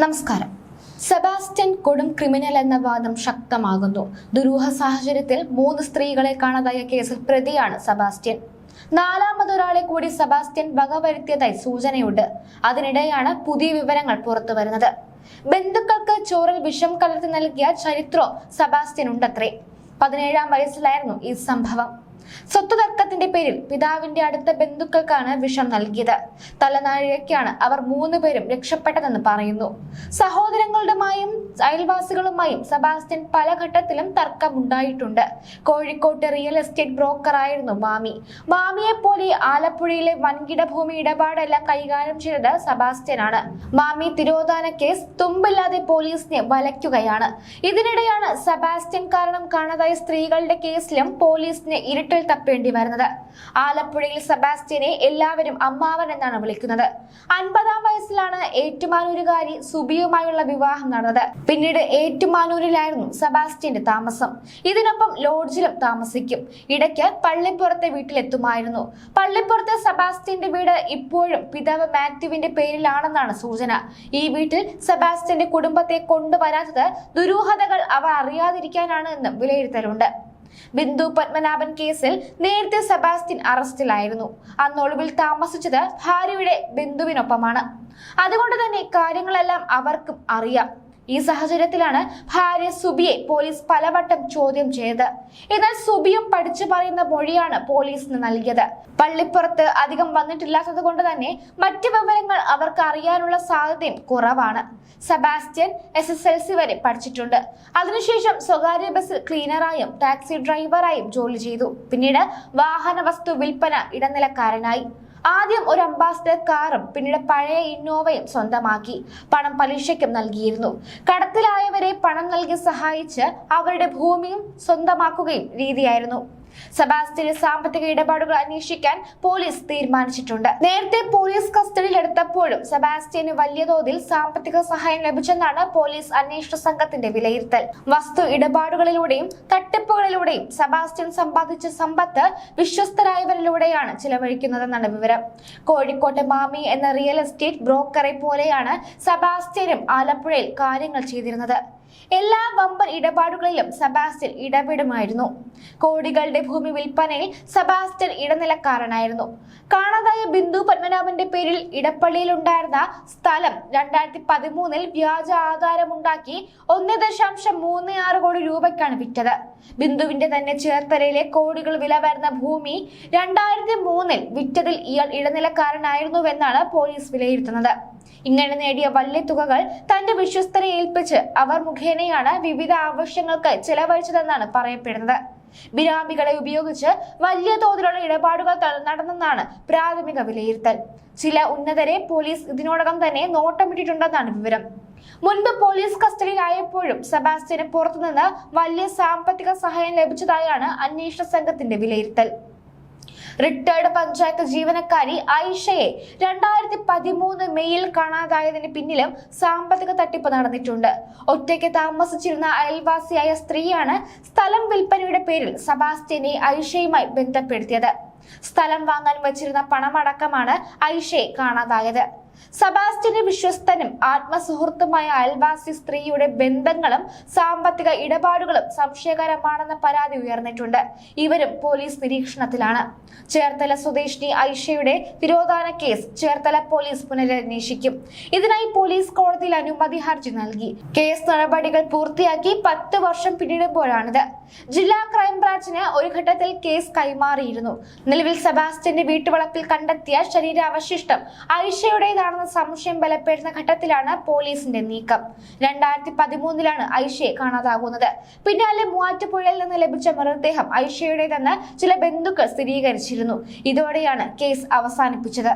നമസ്കാരം. സെബാസ്റ്റ്യൻ കൊടും ക്രിമിനൽ എന്ന വാദം ശക്തമാകുന്നു. ദുരൂഹ സാഹചര്യത്തിൽ മൂന്ന് സ്ത്രീകളെ കാണാതായ കേസിൽ പ്രതിയാണ് സെബാസ്റ്റ്യൻ. നാലാമതൊരാളെ കൂടി സെബാസ്റ്റ്യൻ വകവരുത്തിയതായി സൂചനയുണ്ട്. അതിനിടെയാണ് പുതിയ വിവരങ്ങൾ പുറത്തു വരുന്നത്. ബന്ധുക്കൾക്ക് ചോറിൽ വിഷം കലർത്തി നൽകിയ ചരിത്രം സെബാസ്റ്റ്യൻ ഉണ്ടത്രേ. പതിനേഴാം വയസ്സിലായിരുന്നു ഈ സംഭവം. സ്വത്ത് തർക്കത്തിന്റെ പേരിൽ പിതാവിന്റെ അടുത്ത ബന്ധുക്കൾക്കാണ് വിഷം നൽകിയത്. തലനാഴികയ്ക്കാണ് അവർ മൂന്ന് പേരും രക്ഷപ്പെട്ടതെന്ന് പറയുന്നു. സഹോദരങ്ങളുടെമായും അയൽവാസികളുമായും സെബാസ്റ്റ്യൻ പല ഘട്ടത്തിലും തർക്കമുണ്ടായിട്ടുണ്ട്. കോഴിക്കോട്ട് റിയൽ എസ്റ്റേറ്റ് ബ്രോക്കർ ആയിരുന്നു മാമി. മാമിയെ പോലെ ആലപ്പുഴയിലെ വൻകിട ഭൂമി ഇടപാടെല്ലാം കൈകാര്യം ചെയ്തത് സെബാസ്റ്റ്യനാണ്. മാമി തിരോധാന കേസ് തുമ്പില്ലാതെ പോലീസിനെ വലയ്ക്കുകയാണ്. ഇതിനിടെയാണ് സെബാസ്റ്റ്യൻ കാരണം കാണാതായ സ്ത്രീകളുടെ കേസിലും പോലീസിനെ പോലീസിന് ഇരുട്ടിൽ തപ്പേണ്ടി വരുന്നത്. ആലപ്പുഴയിൽ സെബാസ്റ്റ്യനെ എല്ലാവരും അമ്മാവൻ എന്നാണ് വിളിക്കുന്നത്. അൻപതാം വയസ്സിലാണ് ഏറ്റുമാനൂരുകാരി സുബിയുമായുള്ള വിവാഹം നടന്നത്. പിന്നീട് ഏറ്റുമാനൂരിലായിരുന്നു സെബാസ്റ്റ്യന്റെ താമസം. ഇതിനൊപ്പം ലോഡ്ജിലും താമസിക്കും. ഇടയ്ക്ക് പള്ളിപ്പുറത്തെ വീട്ടിലെത്തുമായിരുന്നു. പള്ളിപ്പുറത്തെ സെബാസ്റ്റ്യന്റെ വീട് ഇപ്പോഴും പിതാവ് മാത്യുവിന്റെ പേരിലാണെന്നാണ് സൂചന. ഈ വീട്ടിൽ സെബാസ്റ്റ്യന്റെ കുടുംബത്തെ കൊണ്ടുവരാത്തത് ദുരൂഹതകൾ അവർ അറിയാതിരിക്കാനാണ് എന്നും വിലയിരുത്തലുണ്ട്. ബിന്ദു പത്മനാഭൻ കേസിൽ നേരത്തെ സെബാസ്റ്റ്യൻ അറസ്റ്റിലായിരുന്നു. അന്ന് ഒളിവിൽ താമസിച്ചത് ഭാര്യയുടെ ബിന്ദുവിനൊപ്പമാണ്. അതുകൊണ്ട് തന്നെ കാര്യങ്ങളെല്ലാം അവർക്കും അറിയാം. ഈ സാഹചര്യത്തിലാണ് ഭാര്യ സുബിയെ പോലീസ് പലവട്ടം ചോദ്യം ചെയ്തത്. എന്നാൽ സുബിയും പഠിച്ചു പറയുന്ന മൊഴിയാണ് പോലീസിന് നൽകിയത്. പള്ളിപ്പുറത്ത് അധികം വന്നിട്ടില്ലാത്തത് കൊണ്ട് തന്നെ മറ്റ് വിവരങ്ങൾ അവർക്ക് അറിയാനുള്ള സാധ്യതയും കുറവാണ്. Sebastian S S L C വരെ പഠിച്ചിട്ടുണ്ട്. അതിനുശേഷം സ്വകാര്യ ബസ്സിൽ ക്ലീനറായും ടാക്സി ഡ്രൈവറായും ജോലി ചെയ്തു. പിന്നീട് വാഹന വസ്തു വിൽപ്പന ഇടനിലക്കാരനായി. ആദ്യം ഒരു അംബാസിഡർ കാറും പിന്നീട് പഴയ ഇന്നോവയും സ്വന്തമാക്കി. പണം പലിശയ്ക്കും നൽകിയിരുന്നു. കടത്തിലായവരെ പണം നൽകി സഹായിച്ച് അവരുടെ ഭൂമിയും സ്വന്തമാക്കുകയും രീതിയായിരുന്നു. സെബാസ്റ്റ്യന്റെ സാമ്പത്തിക ഇടപാടുകൾ അന്വേഷിക്കാൻ പോലീസ് തീരുമാനിച്ചിട്ടുണ്ട്. നേരത്തെ പോലീസ് കസ്റ്റഡിയിൽ എടുത്തപ്പോഴും സെബാസ്റ്റ്യന് വലിയ തോതിൽ സാമ്പത്തിക സഹായം ലഭിച്ചെന്നാണ് പോലീസ് അന്വേഷണ സംഘത്തിന്റെ വിലയിരുത്തൽ. വസ്തു ഇടപാടുകളിലൂടെയും തട്ടിപ്പുകളിലൂടെയും സെബാസ്റ്റ്യൻ സമ്പാദിച്ച സമ്പത്ത് വിശ്വസ്തരായവരിലൂടെയാണ് ചിലവഴിക്കുന്നതെന്നാണ് വിവരം. കോഴിക്കോട്ടെ മാമി എന്ന റിയൽ എസ്റ്റേറ്റ് ബ്രോക്കറെ പോലെയാണ് സെബാസ്റ്റ്യനും ആലപ്പുഴയിൽ കാര്യങ്ങൾ ചെയ്തിരുന്നത്. എല്ലാ വമ്പൻ ഇടപാടുകളിലും സെബാസ്റ്റ്യൻ ഇടപെടുമായിരുന്നു. കോടികളുടെ ഭൂമി വിൽപ്പനയിൽ സെബാസ്റ്റ്യൻ ഇടനിലക്കാരനായിരുന്നു. കാണാതായ ബിന്ദു പത്മനാഭന്റെ പേരിൽ ഇടപ്പള്ളിയിൽ ഉണ്ടായിരുന്ന സ്ഥലം രണ്ടായിരത്തി പതിമൂന്നിൽ വ്യാജ ആധാരമുണ്ടാക്കി ഒന്ന് ദശാംശം മൂന്ന് ആറ് കോടി രൂപയ്ക്കാണ് വിറ്റത്. ബിന്ദുവിന്റെ തന്നെ ചേർത്തലയിലെ കോടികൾ വില വരുന്ന ഭൂമി രണ്ടായിരത്തി മൂന്നിൽ വിറ്റതിൽ ഇയാൾ ഇടനിലക്കാരനായിരുന്നുവെന്നാണ് പോലീസ് വിലയിരുത്തുന്നത്. ഇങ്ങനെ നേടിയ വലിയ തുകകൾ തന്റെ വിശ്വസ്തരെ ഏൽപ്പിച്ച് അവർ മുഖേനയാണ് വിവിധ ആവശ്യങ്ങൾക്ക് ചെലവഴിച്ചതെന്നാണ് പറയപ്പെടുന്നത്. ബിരാമികളെ ഉപയോഗിച്ച് വലിയ തോതിലുള്ള ഇടപാടുകൾ നടന്നെന്നാണ് പ്രാഥമിക വിലയിരുത്തൽ. ചില ഉന്നതരെ പോലീസ് ഇതിനോടകം തന്നെ നോട്ടമിട്ടിട്ടുണ്ടെന്നാണ് വിവരം. മുൻപ് പോലീസ് കസ്റ്റഡിയിലായപ്പോഴും സെബാസ്റ്റ്യന് പുറത്തുനിന്ന് വലിയ സാമ്പത്തിക സഹായം ലഭിച്ചതായാണ് അന്വേഷണ സംഘത്തിന്റെ വിലയിരുത്തൽ. റിട്ടയർഡ് പഞ്ചായത്ത് ജീവനക്കാരി ഐഷയെ രണ്ടായിരത്തി പതിമൂന്ന് മെയ്യിൽ കാണാതായതിന് പിന്നിലും സാമ്പത്തിക തട്ടിപ്പ് നടന്നിട്ടുണ്ട്. ഒറ്റയ്ക്ക് താമസിച്ചിരുന്ന അയൽവാസിയായ സ്ത്രീയാണ് സ്ഥലം വിൽപ്പനയുടെ പേരിൽ സബാസ്റ്റ്യനെ ഐഷയുമായി ബന്ധപ്പെടുത്തിയത്. സ്ഥലം വാങ്ങാൻ വച്ചിരുന്ന പണമടക്കമാണ് ഐഷയെ കാണാതായത്. സബാസ്റ്റ്യന്റെ വിശ്വസ്തനും ആത്മസുഹൃത്തുമായ അയൽവാസി സ്ത്രീയുടെ ബന്ധങ്ങളും സാമ്പത്തിക ഇടപാടുകളും സംശയകരമാണെന്ന പരാതി ഉയർന്നിട്ടുണ്ട്. ഇവരും പോലീസ് നിരീക്ഷണത്തിലാണ്. ചേർത്തല സ്വദേശിനി ഐഷയുടെ തിരോധാന കേസ് ചേർത്തല പോലീസ് പുനരന്വേഷിക്കും. ഇതിനായി പോലീസ് കോടതിയിൽ അനുമതി ഹർജി നൽകി. കേസ് നടപടികൾ പൂർത്തിയാക്കി പത്ത് വർഷം പിന്നിടുമ്പോഴാണിത്. ജില്ലാ ക്രൈംബ്രാഞ്ചിന് ഒരു ഘട്ടത്തിൽ കേസ് കൈമാറിയിരുന്നു. നിലവിൽ സെബാസ്റ്റ്യന്റെ വീട്ടുവളപ്പിൽ കണ്ടെത്തിയ ശരീരാവശിഷ്ടം ഐഷയുടേതാണെന്ന സംശയം ബലപ്പെടുന്ന ഘട്ടത്തിലാണ് പോലീസിന്റെ നീക്കം. രണ്ടായിരത്തി പതിമൂന്നിലാണ് ഐഷയെ കാണാതാകുന്നത്. പിന്നാലെ മൂവാറ്റുപുഴയിൽ നിന്ന് ലഭിച്ച മൃതദേഹം ഐഷയുടേതെന്ന് ചില ബന്ധുക്കൾ സ്ഥിരീകരിച്ചിരുന്നു. ഇതോടെയാണ് കേസ് അവസാനിപ്പിച്ചത്.